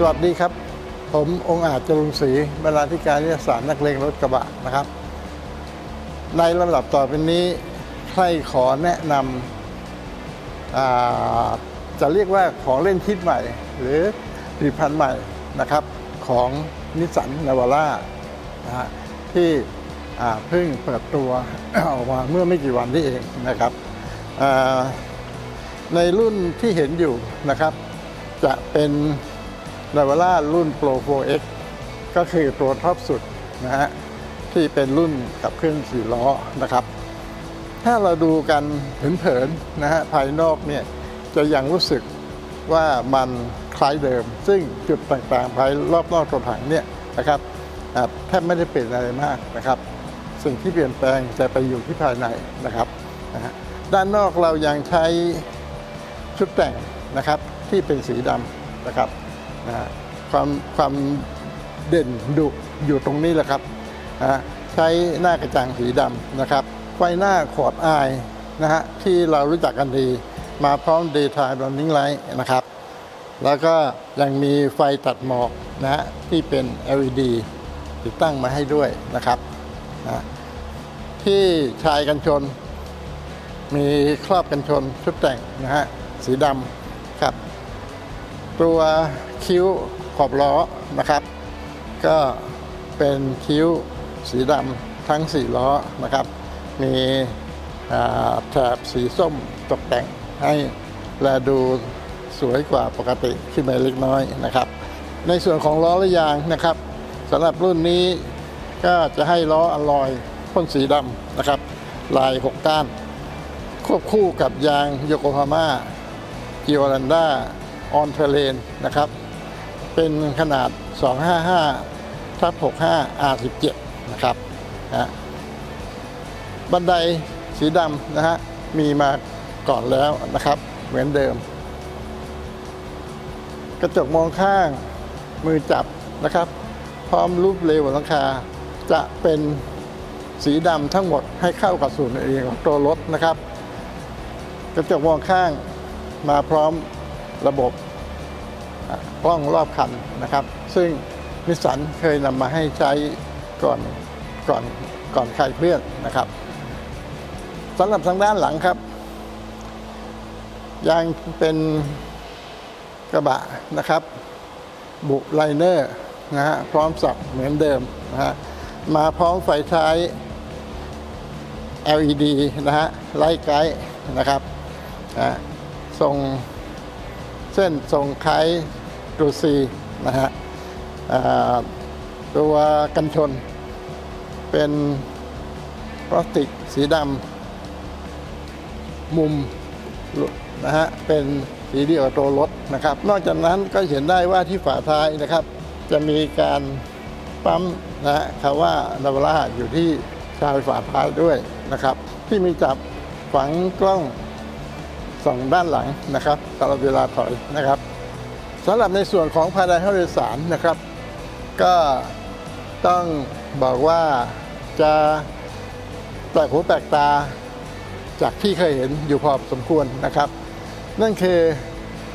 สวัสดีครับ ผมองค์อาจจรุงศรีบรรณาธิการนิตยสารนักเลงรถกระบะนะครับ ในลำดับต่อไปนี้ใครขอแนะนำจะเรียกว่าของเล่นคิดใหม่ หรือผลิตภัณฑ์ใหม่นะครับ ของนิสสันนาวาร่านะฮะที่เพิ่งเปิดตัวออกมาเมื่อไม่กี่วันนี้เองนะครับในรุ่นที่เห็นอยู่นะครับ จะเป็น นาวาร่ารุ่น Pro 4X ก็คือตัวท็อปสุดนะฮะที่เป็นรุ่นขับเคลื่อนสี่ล้อนะครับ ถ้าเราดูกันเผินๆนะฮะภายนอกเนี่ยจะยังรู้สึกว่ามันคล้ายเดิม ซึ่งจุดต่างๆภายรอบนอกตัวถังเนี่ยนะครับแทบไม่ได้เปลี่ยนอะไรมากนะครับ สิ่งที่เปลี่ยนแปลงจะไปอยู่ที่ภายในนะครับนะฮะด้านนอกเรายังใช้ชุดแต่งนะครับที่เป็นสีดำนะครับ นะความความเด่นดุอยู่ตรงนี้แหละครับนะใช้หน้ากระจังสีดำนะครับ ไฟหน้าขอดอายนะฮะที่เรารู้จักกันดี มาพร้อม daytime running light นะครับ แล้วก็ยังมีไฟตัดหมอกนะฮะที่เป็น LED ติดตั้งมาให้ด้วยนะครับนะที่ชายกันชน มีครอบกันชนชุดแต่งนะฮะสีดำ ตัวคิ้วขอบล้อนะครับ ก็เป็นคิ้วสีดำทั้ง4ล้อนะครับ มีอ่าแถบสีส้มตกแต่งให้แลดูสวยกว่าปกติขึ้นไปเล็กน้อยนะครับ ในส่วนของล้อและยางนะครับสำหรับรุ่นนี้ก็จะให้ล้ออลลอยพ่นสีดำนะครับ ลาย 6 ก้าน ควบคู่กับยางโยโกฮาม่ากิโอรันดา ออนเทเลนนะครับ เป็นขนาด 255ทับ65 R17 นะครับนะบันไดสีดำนะฮะมีมาก่อนแล้วนะครับ เหมือนเดิม กระจกมองข้างมือจับนะครับ พร้อมรูปเลวหลังคาจะเป็นสีดำทั้งหมดให้เข้ากับส่วนเองของตัวรถนะครับ กระจกมองข้างมาพร้อม ระบบกล้องรอบคันนะครับ ซึ่งนิสสันเคยนำมาให้ใช้ก่อนก่อนก่อนใครเพื่อนนะครับสำหรับทางด้านหลังครับยังเป็นกระบะนะครับ บุไลเนอร์นะฮะพร้อมสับเหมือนเดิมนะฮะมาพร้อมไฟท้าย LED นะฮะไลท์ไกด์นะครับนะทรง เส้นทรงคล้ายตัวซีนะฮะตัวกันชน เป็นพลาสติกสีดำมุมนะฮะเป็นสีเดียวกับตัวรถนะครับ นอกจากนั้นก็เห็นได้ว่าที่ฝาท้ายนะครับ จะมีการปั๊มนะฮะคำว่านาวาร่าอยู่ที่ชายฝาท้ายด้วยนะครับ ที่มีจับฝังกล้อง สองด้านหลังนะครับตลอดเวลาถอยนะครับสำหรับในส่วนของภายในห้องโดยสารนะครับ ก็ต้องบอกว่าจะแปลกหูแปลกตาจากที่เคยเห็นอยู่พอสมควรนะครับ นั่นคือ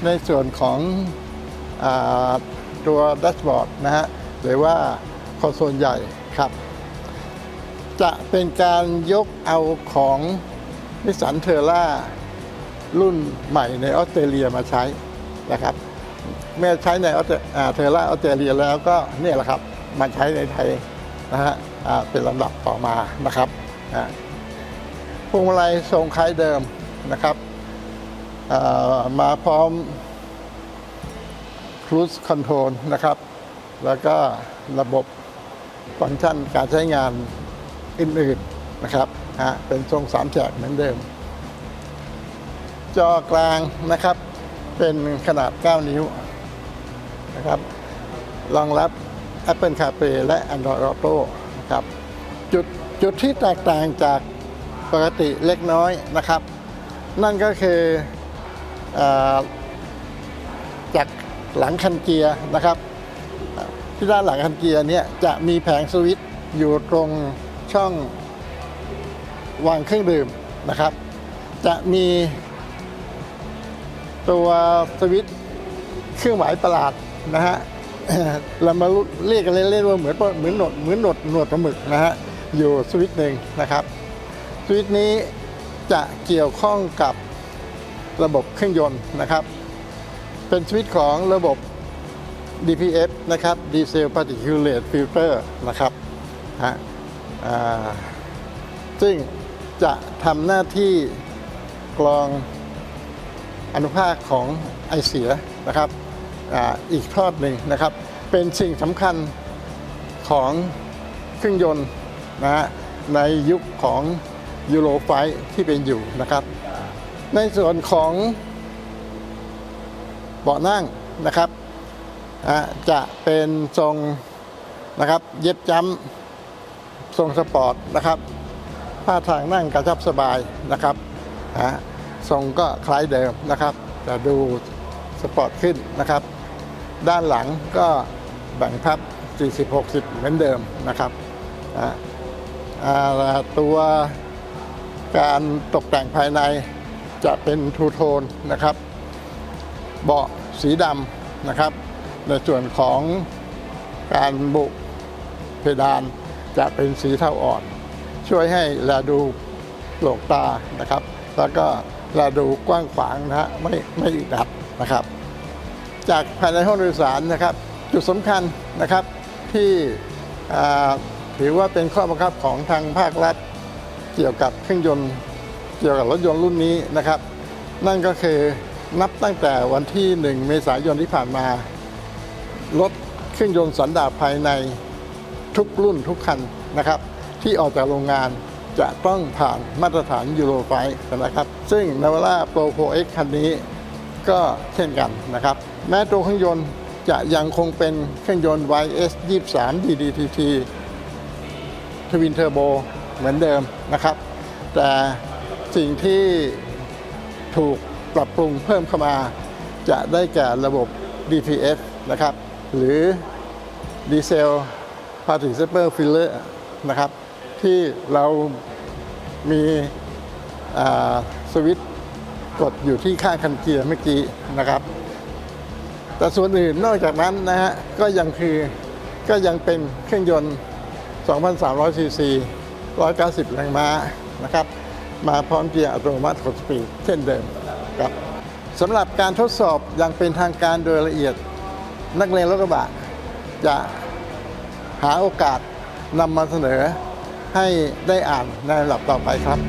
ในส่วนของอตัวแดชบอร์ดนะฮะหรือว่าคอนโซลใหญ่ครับ จะเป็นการยกเอาของนิสสันเทอร่า รุ่นใหม่ในออสเตรเลียมาใช้นะครับ เมื่อใช้ในออสเทอร่าออสเตรเลียแล้วก็เนี่ยแหละครับมาใช้ในไทยนะฮะเป็นลำดับต่อมานะครับพวงมาลัยทรงคล้ายเดิมนะครับมาพร้อม Cruise Control นะครับ แล้วก็ระบบฟังก์ชันการใช้งานอื่นๆนะครับฮะเป็นทรงสามแฉกเหมือนเดิม จอกลางนะครับ เป็นขนาด 9 นิ้วนะครับรองรับ Apple CarPlay และ Android Auto นะครับจุดจุดที่แตกต่างจากปกติเล็กน้อยนะครับ นั่นก็คืออจากหลังคันเกียร์นะครับ ที่ด้านหลังคันเกียร์เนี่ยจะมีแผงสวิตช์อยู่ตรงช่องวางเครื่องดื่มนะครับ จะมี ตัวสวิต์เครื่องหมายประหลาดนะฮะเรามาเรียกกันเล่นๆว่าเหมือนเหมือนหนวดเหมือนหนวดหนวดปลาหมึกนะฮะอยู่สวิต์หนึ่งนะครับสวิต์นี้จะเกี่ยวข้องกับระบบเครื่องยนต์นะครับ เป็นสวิต์ของระบบ DPF นะครับ Diesel Particulate Filter นะครับฮะซึ่งจะทำหน้าที่กรอง อนุภาคของไอเสียนะครับออีกทอดหนึ่งนะครับ เป็นสิ่งสำคัญของเครื่องยนต์นะฮะในยุคของยูโรไฟที่เป็นอยู่นะครับ ในส่วนของเบาะนั่งนะครับจะเป็นทรงนะครับเย็บจ้ำทรงสปอร์ตนะครับผ้าทางนั่งกระชับสบายนะครับ ทรงก็คล้ายเดิมนะครับแต่ดูสปอร์ตขึ้นนะครับ ด้านหลังก็แบ่งพับ 40-60 เหมือนเดิมนะครับตัวการตกแต่งภายในจะเป็นทูโทนนะครับ เบาะสีดำนะครับ ในส่วนของการบุเพดานจะเป็นสีเทาอ่อน ช่วยให้แลดูโปร่งตานะครับ แล้วก็ แลดูกว้างขวางนะฮะไม่ไม่อึดอัดนะครับ จากภายในห้องโดยสารนะครับ จุดสำคัญนะครับที่ถือว่าเป็นข้อบังคับของทางภาครัฐ เกี่ยวกับเครื่องยนต์เกี่ยวกับรถยนต์รุ่นนี้นะครับ นั่นก็คือนับตั้งแต่วันที่ 1 เมษายนที่ผ่านมา รถเครื่องยนต์สันดาปภายในทุกรุ่นทุกคันนะครับ ที่ออกจากโรงงาน จะต้องผ่านมาตรฐานยูโรไฟนะครับ ซึ่งนาวาร่าโปรโ X คันนี้ก็เช่นกันนะครับ แม้ตัวเครื่องยนต์จะยังคงเป็นเครื่องยนต์ YS 23 DDTT ทวินเทอร์โบเหมือนเดิมนะครับ แต่สิ่งที่ถูกปรับปรุงเพิ่มเข้ามา จะได้แก่ระบบ DPF นะครับ หรือ Diesel Participle Filler นะครับ ที่เรามีสวิตช์กดอยู่ที่ข้างคันเกียร์เมื่อกี้นะครับ แต่ส่วนอื่นนอกจากนั้นนะฮะก็ยังคือก็ยังเป็นเครื่องยนต์ 2,300 ซีซี 190 แรงม้านะครับ มาพร้อมเกียร์อัตโนมัติ6สปีดเช่นเดิมครับสำหรับการทดสอบอย่างเป็นทางการโดยละเอียด นักเรียนรถกระบะจะหาโอกาสนำมาเสนอ ให้ได้อ่านในลำดับต่อไปครับ